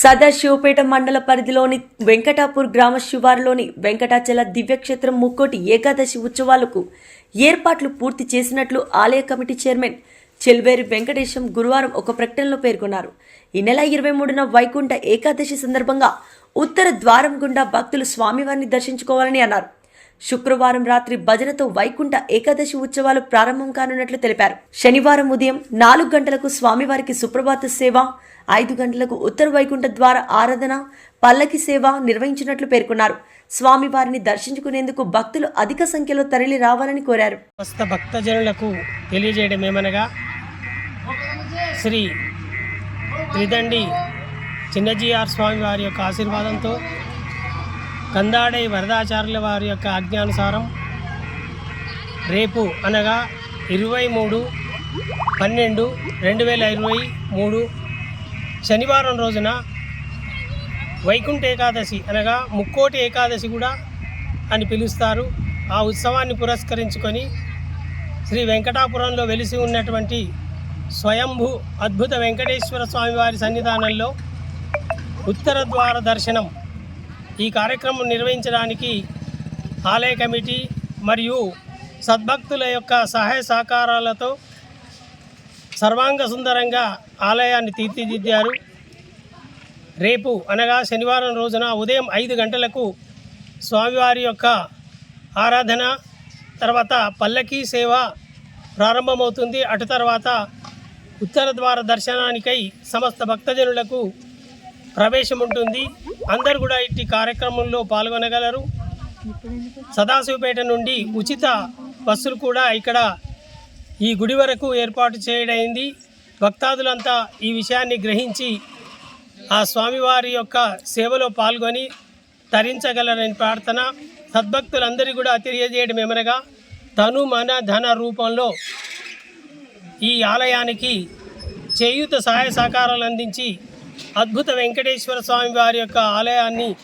సదాశివపేట మండల పరిధిలోని వెంకటాపూర్ గ్రామ శివారులోని వెంకటాచల దివ్యక్షేత్రం ముక్కోటి ఏకాదశి ఉత్సవాలకు ఏర్పాట్లు పూర్తి చేసినట్లు ఆలయ కమిటీ చైర్మన్ చెల్వేరి వెంకటేశం గురువారం ఒక ప్రకటనలో పేర్కొన్నారు. ఈ నెల ఇరవై మూడున వైకుంఠ ఏకాదశి సందర్భంగా ఉత్తర ద్వారం గుండా భక్తులు స్వామివారిని దర్శించుకోవాలని అన్నారు. శుక్రవారం రాత్రి భజనతో వైకుంఠ ఏకాదశి ఉత్సవాలు ప్రారంభం కానున్నట్లు తెలిపారు. శనివారం ఉదయం నాలుగు గంటలకు స్వామివారికి సుప్రభాత సేవ ఐదు గంటలకు ఉత్తర వైకుంఠ ద్వార ఆరాధన పల్లకి సేవ నిర్వహించినట్లు పేర్కొన్నారు. స్వామివారిని దర్శించుకునేందుకు భక్తులు అధిక సంఖ్యలో తరలి రావాలని కోరారు. సమస్త భక్తజనులకు తెలియజేయడం ఏమనగా శ్రీ త్రిదండి చిన్నజీఆర్ స్వామి వారి యొక్క ఆశీర్వాదంతో కందాడై వరదాచార్యుల వారి యొక్క ఆజ్ఞానుసారం రేపు అనగా ఇరవై మూడు పన్నెండు రెండు వేల ఇరవై మూడు శనివారం రోజున వైకుంఠ ఏకాదశి అనగా ముక్కోటి ఏకాదశి కూడా అని పిలుస్తారు. ఆ ఉత్సవాన్ని పురస్కరించుకొని శ్రీ వెంకటాపురంలో వెలిసి ఉన్నటువంటి స్వయంభూ అద్భుత వెంకటేశ్వర స్వామివారి సన్నిధానంలో ఉత్తర ద్వార దర్శనం ఈ కార్యక్రమం నిర్వహించడానికి ఆలయ కమిటీ మరియు సద్భక్తుల యొక్క సహాయ సహకారాలతో సర్వాంగ సుందరంగా ఆలయాన్ని తీర్చిదిద్దారు. రేపు అనగా శనివారం రోజున ఉదయం ఐదు గంటలకు స్వామివారి యొక్క ఆరాధన తర్వాత పల్లకీ సేవ ప్రారంభమవుతుంది. అటు తర్వాత ఉత్తర ద్వార దర్శనానికై సమస్త భక్తజనులకు ప్రవేశం ఉంటుంది అందరు కూడా ఇట్టి కార్యక్రమంలో పాల్గొనగలరు. సదాశివపేట నుండి ఉచిత బస్సులు కూడా ఇక్కడ ఈ గుడి వరకు ఏర్పాటు చేయడైంది. భక్తాదులంతా ఈ విషయాన్ని గ్రహించి ఆ స్వామివారి యొక్క సేవలో పాల్గొని తరించగలరని ప్రార్థన. సద్భక్తులందరికీ కూడా తెలియజేయడం ఏమనగా తను మన ధన రూపంలో ఈ ఆలయానికి చేయూత సహాయ సహకారాలు అందించి అద్భుత వెంకటేశ్వర స్వామి వారి యొక్క ఆలయాన్ని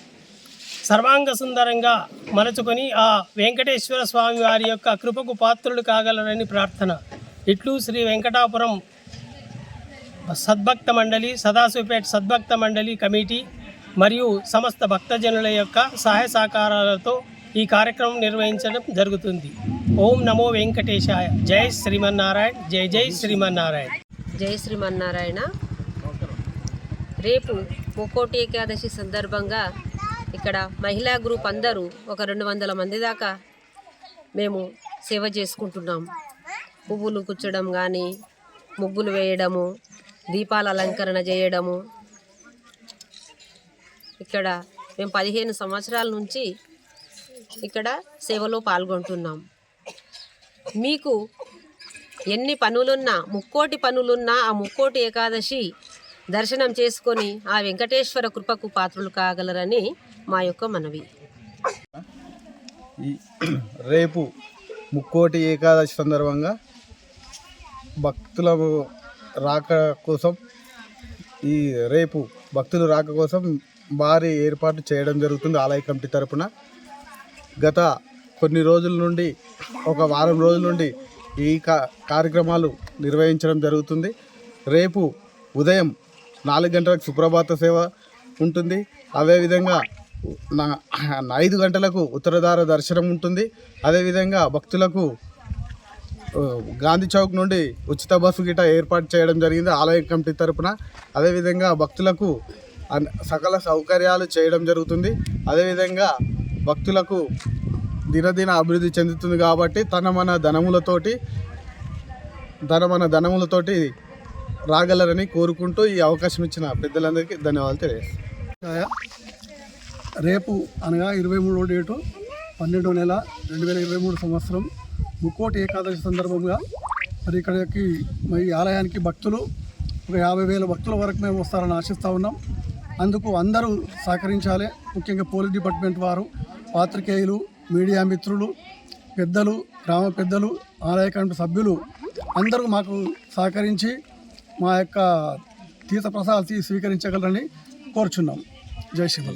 సర్వాంగ సుందరంగా మలచుకొని ఆ వెంకటేశ్వర స్వామి వారి యొక్క కృపకు పాత్రులు కాగలరని ప్రార్థన. ఇట్లు శ్రీ వెంకటాపురం సద్భక్త మండలి సదాశివపేట సద్భక్త మండలి కమిటీ మరియు సమస్త భక్తజనుల యొక్క సహాయ సహకారాలతో ఈ కార్యక్రమం నిర్వహించడం జరుగుతుంది. ఓం నమో వెంకటేశాయ. జై శ్రీమన్నారాయణ. జై జై శ్రీమన్నారాయణ. జై శ్రీమన్నారాయణ. రేపు ముక్కోటి ఏకాదశి సందర్భంగా ఇక్కడ మహిళా గ్రూప్ అందరూ ఒక రెండు వందల మంది దాకా మేము సేవ చేసుకుంటున్నాం. పువ్వులు కుచ్చడం కానీ ముగ్గులు వేయడము దీపాల అలంకరణ చేయడము. ఇక్కడ మేము పదిహేను సంవత్సరాల నుంచి ఇక్కడ సేవలో పాల్గొంటున్నాం. మీకు ఎన్ని పనులున్నా ముక్కోటి పనులున్నా ఆ ముక్కోటి ఏకాదశి దర్శనం చేసుకొని ఆ వెంకటేశ్వర కృపకు పాత్రలు కాగలరని మా యొక్క మనవి. ఈ రేపు ముక్కోటి ఏకాదశి సందర్భంగా భక్తుల రాక కోసం ఈ రేపు భక్తులు రాక కోసం భారీ ఏర్పాటు చేయడం జరుగుతుంది ఆలయ కమిటీ తరపున. గత కొన్ని రోజుల నుండి ఒక వారం రోజుల నుండి ఈ కార్యక్రమాలు నిర్వహించడం జరుగుతుంది. రేపు ఉదయం నాలుగు గంటలకు సుప్రభాత సేవ ఉంటుంది. అదేవిధంగా నా ఐదు గంటలకు ఉత్తరధార దర్శనం ఉంటుంది. అదేవిధంగా భక్తులకు గాంధీ చౌక్ నుండి ఉచిత బస్సు గిట ఏర్పాటు చేయడం జరిగింది ఆలయ కమిటీ తరపున. అదేవిధంగా భక్తులకు సకల సౌకర్యాలు చేయడం జరుగుతుంది. అదేవిధంగా భక్తులకు దినదిన అభివృద్ధి చెందుతుంది కాబట్టి తన మన ధనములతోటి తన మన ధనములతోటి రాగలరని కోరుకుంటూ ఈ అవకాశం ఇచ్చిన పెద్దలందరికీ ధన్యవాదాలు తెలియజేస్తాను. రేపు అనగా ఇరవై మూడో డేటు పన్నెండో నెల రెండు వేల ఇరవై మూడు సంవత్సరం ముక్కోటి ఏకాదశి సందర్భంగా మరి ఇక్కడికి మరి ఆలయానికి భక్తులు ఒక యాభై వేల భక్తుల వరకు మేము వస్తారని ఆశిస్తూ ఉన్నాం. అందుకు అందరూ సహకరించాలి. ముఖ్యంగా పోలీస్ డిపార్ట్మెంట్ వారు పాత్రికేయులు మీడియా మిత్రులు పెద్దలు గ్రామ పెద్దలు ఆలయ కమిటీ సభ్యులు అందరూ మాకు సహకరించి మా యొక్క తీర్థ ప్రసాదాలు స్వీకరించగలరని కోరుచున్నాం. జై శ్రీమన్